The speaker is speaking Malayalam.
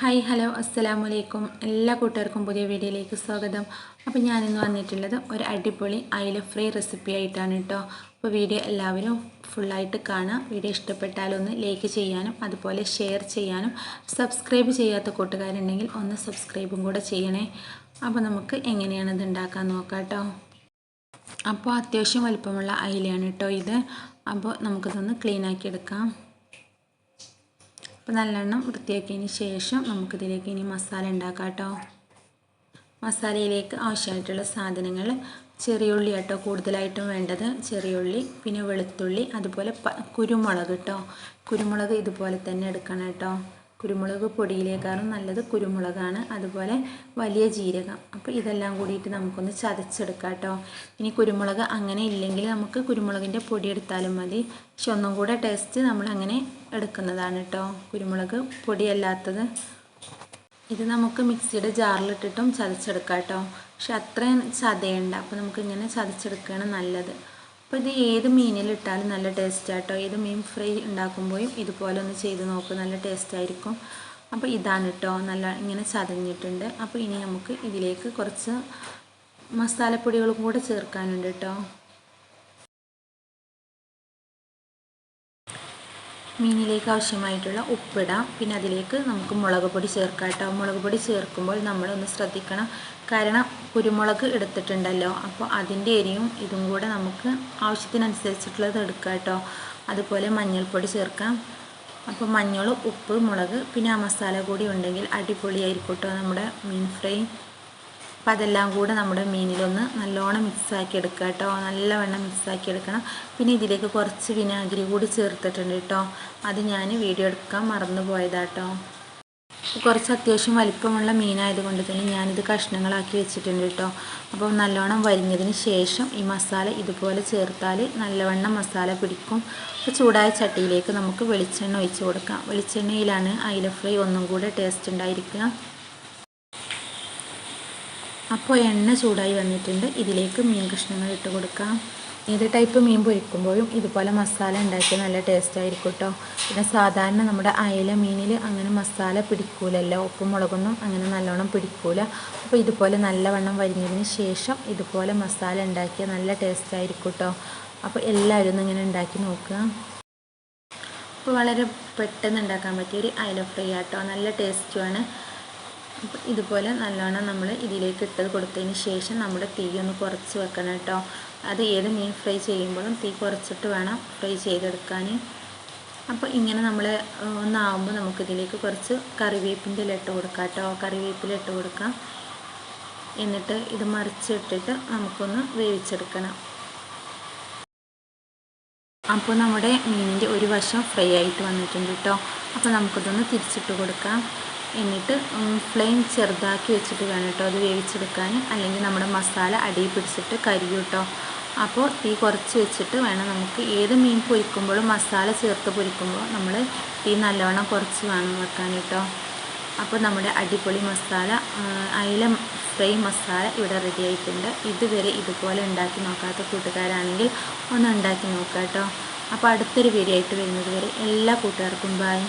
ഹായ് ഹലോ അസ്സലാമു അലൈക്കും എല്ലാ കൂട്ടുകാർക്കും പുതിയ വീഡിയോയിലേക്ക് സ്വാഗതം. അപ്പോൾ ഞാനിന്ന് വന്നിട്ടുള്ളത് ഒരു അടിപൊളി അയില ഫ്രൈ റെസിപ്പി ആയിട്ടാണ് കേട്ടോ അപ്പോൾ വീഡിയോ എല്ലാവരും ഫുള്ളായിട്ട് കാണാം. വീഡിയോ ഇഷ്ടപ്പെട്ടാലൊന്ന് ലൈക്ക് ചെയ്യാനും അതുപോലെ ഷെയർ ചെയ്യാനും സബ്സ്ക്രൈബ് ചെയ്യാത്ത കൂട്ടുകാരുണ്ടെങ്കിൽ ഒന്ന് സബ്സ്ക്രൈബും കൂടെ ചെയ്യണേ. അപ്പോൾ നമുക്ക് എങ്ങനെയാണ് ഇത് ഉണ്ടാക്കാൻ നോക്കാം കേട്ടോ അപ്പോൾ അത്യാവശ്യം വലുപ്പമുള്ള അയിലയാണ് കേട്ടോ ഇത്. അപ്പോൾ നമുക്കിതൊന്ന് ക്ലീൻ ആക്കി എടുക്കാം. അപ്പോൾ നല്ലെണ്ണം വൃത്തിയാക്കിയതിന് ശേഷം നമുക്കിതിലേക്ക് ഇനി മസാല ഉണ്ടാക്കാം കേട്ടോ മസാലയിലേക്ക് ആവശ്യമായിട്ടുള്ള സാധനങ്ങൾ ചെറിയുള്ളി കേട്ടോ കൂടുതലായിട്ടും വേണ്ടത് ചെറിയുള്ളി പിന്നെ വെളുത്തുള്ളി അതുപോലെ കുരുമുളക് കേട്ടോ കുരുമുളക് ഇതുപോലെ തന്നെ എടുക്കണം കേട്ടോ കുരുമുളക് പൊടിയിലേക്കാളും നല്ലത് കുരുമുളകാണ്. അതുപോലെ വലിയ ജീരകം. അപ്പോൾ ഇതെല്ലാം കൂടിയിട്ട് നമുക്കൊന്ന് ചതച്ചെടുക്കാം കേട്ടോ ഇനി കുരുമുളക് അങ്ങനെ ഇല്ലെങ്കിൽ നമുക്ക് കുരുമുളകിന്റെ പൊടി എടുത്താലും മതി. പക്ഷെ ഒന്നും കൂടെ ടേസ്റ്റ് നമ്മൾ അങ്ങനെ എടുക്കുന്നതാണ് കേട്ടോ കുരുമുളക് പൊടിയല്ലാത്തത് ഇത് നമുക്ക് മിക്സിയുടെ ജാറിലിട്ടിട്ടും ചതച്ചെടുക്കാം കേട്ടോ പക്ഷെ അത്രയും ചതയുണ്ട്. അപ്പോൾ നമുക്കിങ്ങനെ ചതച്ചെടുക്കുകയാണ് നല്ലത്. അപ്പോൾ ഇത് ഏത് മീനിലിട്ടാലും നല്ല ടേസ്റ്റ് ആട്ടോ ഏത് മീൻ ഫ്രൈ ഉണ്ടാക്കുമ്പോഴും ഇതുപോലെ ഒന്ന് ചെയ്ത് നോക്കും നല്ല ടേസ്റ്റ് ആയിരിക്കും അപ്പോൾ ഇതാണ് കേട്ടോ നല്ല ഇങ്ങനെ ചതഞ്ഞിട്ടുണ്ട്. അപ്പോൾ ഇനി നമുക്ക് ഇതിലേക്ക് കുറച്ച് മസാലപ്പൊടികളും കൂടെ ചേർക്കാനുണ്ട് കേട്ടോ മീനിലേക്ക് ആവശ്യമായിട്ടുള്ള ഉപ്പിടാം. പിന്നെ അതിലേക്ക് നമുക്ക് മുളക് പൊടി ചേർക്കാം കേട്ടോ. മുളക് പൊടി ചേർക്കുമ്പോൾ നമ്മളൊന്ന് ശ്രദ്ധിക്കണം. കാരണം കുരുമുളക് എടുത്തിട്ടുണ്ടല്ലോ. അപ്പോൾ അതിന്റെ എരിയും ഇതും കൂടെ നമുക്ക് ആവശ്യത്തിനനുസരിച്ചിട്ടുള്ളത് എടുക്കാം കേട്ടോ. അതുപോലെ മഞ്ഞൾപ്പൊടി ചേർക്കാം. അപ്പോൾ മഞ്ഞൾ ഉപ്പ് മുളക് പിന്നെ ആ മസാല കൂടി ഉണ്ടെങ്കിൽ അടിപൊളിയായിരിക്കും കേട്ടോ നമ്മുടെ മീൻ ഫ്രൈ. അപ്പോൾ അതെല്ലാം കൂടെ നമ്മുടെ മീനിലൊന്ന് നല്ലോണം മിക്സാക്കി എടുക്കുക കേട്ടോ. നല്ലവണ്ണം മിക്സാക്കി എടുക്കണം. പിന്നെ ഇതിലേക്ക് കുറച്ച് വിനാഗിരി കൂടി ചേർത്തിട്ടുണ്ട് കേട്ടോ. അത് ഞാൻ വീഡിയോ എടുക്കാൻ മറന്നു പോയതാട്ടോ കുറച്ച് അത്യാവശ്യം വലിപ്പമുള്ള മീനായതുകൊണ്ട് തന്നെ ഞാനിത് കഷ്ണങ്ങളാക്കി വെച്ചിട്ടുണ്ട് കേട്ടോ. അപ്പോൾ നല്ലോണം വരിഞ്ഞതിന് ശേഷം ഈ മസാല ഇതുപോലെ ചേർത്താൽ നല്ലവണ്ണം മസാല പിടിക്കും. അപ്പോൾ ചൂടായ ചട്ടിയിലേക്ക് നമുക്ക് വെളിച്ചെണ്ണ ഒഴിച്ച് കൊടുക്കാം. വെളിച്ചെണ്ണയിലാണ് അയില ഫ്രൈ ഒന്നും കൂടെ ടേസ്റ്റ് ഉണ്ടായിരിക്കുക. അപ്പോൾ എണ്ണ ചൂടായി വന്നിട്ടുണ്ട്. ഇതിലേക്ക് മീൻ കഷ്ണങ്ങൾ ഇട്ട് കൊടുക്കാം. ഏത് ടൈപ്പ് മീൻ പൊരിക്കുമ്പോഴും ഇതുപോലെ മസാല ഉണ്ടാക്കി നല്ല ടേസ്റ്റ് ആയിരിക്കും കേട്ടോ പിന്നെ സാധാരണ നമ്മുടെ അയല മീനിൽ അങ്ങനെ മസാല പിടിക്കൂലല്ലോ. ഉപ്പും മുളകൊന്നും അങ്ങനെ നല്ലോണം പിടിക്കൂല. അപ്പോൾ ഇതുപോലെ നല്ലവണ്ണം വരിഞ്ഞതിന് ശേഷം ഇതുപോലെ മസാല ഉണ്ടാക്കിയാൽ നല്ല ടേസ്റ്റ് ആയിരിക്കും കേട്ടോ അപ്പോൾ എല്ലാവരും ഒന്ന് ഇങ്ങനെ ഉണ്ടാക്കി നോക്കുക. അപ്പോൾ വളരെ പെട്ടെന്ന് ഉണ്ടാക്കാൻ പറ്റിയ ഒരു അയല ഫ്രൈ ആട്ടോ. നല്ല ടേസ്റ്റുമാണ് അപ്പോൾ ഇതുപോലെ നല്ലോണം നമ്മൾ ഇതിലേക്ക് ഇട്ടത് കൊടുത്തതിന് ശേഷം നമ്മുടെ തീ ഒന്ന് കുറച്ച് വെക്കണം കേട്ടോ. അത് ഏത് മീൻ ഫ്രൈ ചെയ്യുമ്പോഴും തീ കുറച്ചിട്ട് വേണം ഫ്രൈ ചെയ്തെടുക്കാൻ അപ്പോൾ ഇങ്ങനെ നമ്മൾ ഒന്നാവുമ്പോൾ നമുക്കിതിലേക്ക് കുറച്ച് കറിവേപ്പിന്റെ ഇല കൊടുക്കാം കേട്ടോ. കറിവേപ്പില ഇട്ട് കൊടുക്കാം. എന്നിട്ട് ഇത് മറിച്ചിട്ടിട്ട് നമുക്കൊന്ന് വേവിച്ചെടുക്കണം. അപ്പോൾ നമ്മുടെ മീനിന്റെ ഒരു വശം ഫ്രൈ ആയിട്ട് വന്നിട്ടുണ്ട് കേട്ടോ. അപ്പോൾ നമുക്കിതൊന്ന് തിരിച്ചിട്ട് കൊടുക്കാം. എന്നിട്ട് ഫ്ലെയിം ചെറുതാക്കി വെച്ചിട്ട് വേണം കേട്ടോ അത് വേവിച്ചെടുക്കാൻ. അല്ലെങ്കിൽ നമ്മുടെ മസാല അടിയിൽ പിടിച്ചിട്ട് കരിയും കേട്ടോ. അപ്പോൾ തീ കുറച്ച് വെച്ചിട്ട് വേണം നമുക്ക് ഏത് മീൻ പൊരിക്കുമ്പോഴും മസാല ചേർത്ത് പൊരിക്കുമ്പോൾ നമ്മൾ തീ നല്ലവണ്ണം കുറച്ച് വേണം വെക്കാൻ കേട്ടോ. അപ്പോൾ നമ്മുടെ അടിപൊളി മസാല അയില ഫ്രൈ മസാല ഇവിടെ റെഡി ആയിട്ടുണ്ട്. ഇതുവരെ ഇതുപോലെ ഉണ്ടാക്കി നോക്കാത്ത കൂട്ടുകാരാണെങ്കിൽ ഒന്ന് ഉണ്ടാക്കി നോക്കാം കേട്ടോ. അപ്പോൾ അടുത്തൊരു വീഡിയോ ആയിട്ട് വരുന്നത് വരെ എല്ലാ കൂട്ടുകാർക്കും ബായ്